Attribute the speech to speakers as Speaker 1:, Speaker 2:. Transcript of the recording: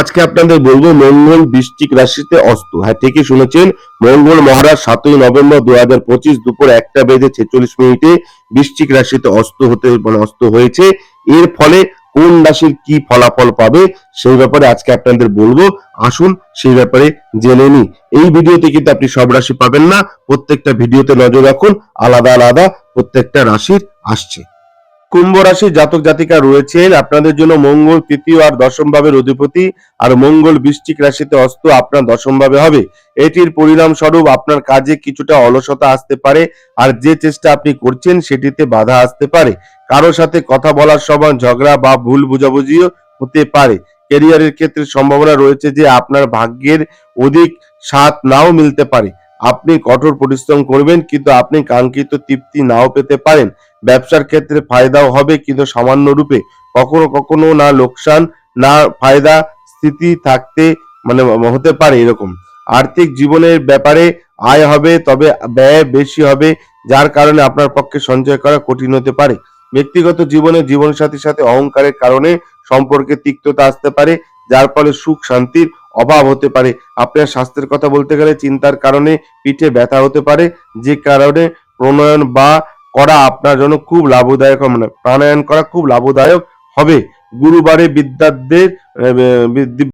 Speaker 1: আজকে আপনাদের বলব মঙ্গল বৃশ্চিক রাশিতে অস্ত। হ্যাঁ ঠিকই শুনেছেন, মঙ্গল মহারাজ সাতই নভেম্বর দু হাজার পঁচিশ দুপুর একটা বেজে ছেচল্লিশ মিনিটে বৃশ্চিক রাশিতে অস্ত হতে মানে অস্ত হয়েছে। এর ফলে কোন রাশির কি ফলাফল পাবে সেই ব্যাপারে আজকে আপনাদের বলব। আসুন সেই ব্যাপারে জেনে নিই। এই ভিডিওতে কিন্তু আপনি সব রাশি পাবেন না, প্রত্যেকটা ভিডিওতে নজর রাখুন, আলাদা আলাদা প্রত্যেকটা রাশির আসছে। কুম্ভ রাশি জাতক জাতিকা রয়েছেন। আপনাদের জন্য মঙ্গল, তৃতীয় আর দশম ভাবের অধিপতি আর মঙ্গল বৃশ্চিক রাশিতে অস্ত আপনার দশম ভাবে হবে। এটির পরিণাম স্বরূপ আপনার কাজে কিছুটা অলসতা আসতে পারে আর যে চেষ্টা আপনি করছেন সেটিতে বাধা আসতে পারে। কারও সাথে কথা বলার সময় ঝগড়া বা ভুল বুঝাবুঝিও হতে পারে। ক্যারিয়ারের ক্ষেত্রে সম্ভাবনা রয়েছে যে আপনার ভাগ্যের অধিক সাথ নাও মিলতে পারে। আপনি কঠোর পরিশ্রম করবেন, কিন্তু আপনি কাঙ্ক্ষিত তৃপ্তি নাও পেতে পারেন। ব্যবসার ক্ষেত্রে ফায়দাও হবে, কিন্তু সামান্য রূপে। কখনো কখনো না লোকসান, না ফায়দা, স্থিতি থাকতে মানে হতে পারে এরকম। আর্থিক জীবনের ব্যাপারে আয় হবে, তবে ব্যয় বেশি হবে, যার কারণে আপনার পক্ষে সঞ্চয় করা কঠিন হতে পারে। ব্যক্তিগত জীবনে জীবনসাথীর সাথে অহংকারের কারণে সম্পর্কে তিক্ততা আসতে পারে, যার ফলে সুখ, শান্তির অভাব হতে পারে। আপনার স্বাস্থ্যের কথা বলতে গেলে চিন্তার কারণে পিঠে ব্যথা হতে পারে, যে কারণে প্রণয়ন বা করা আপনার জন্য খুব লাভদায়ক মানে প্রাণায়াম করা খুব লাভদায়ক হবে। গুরুবারে বিদ্যার্থীদের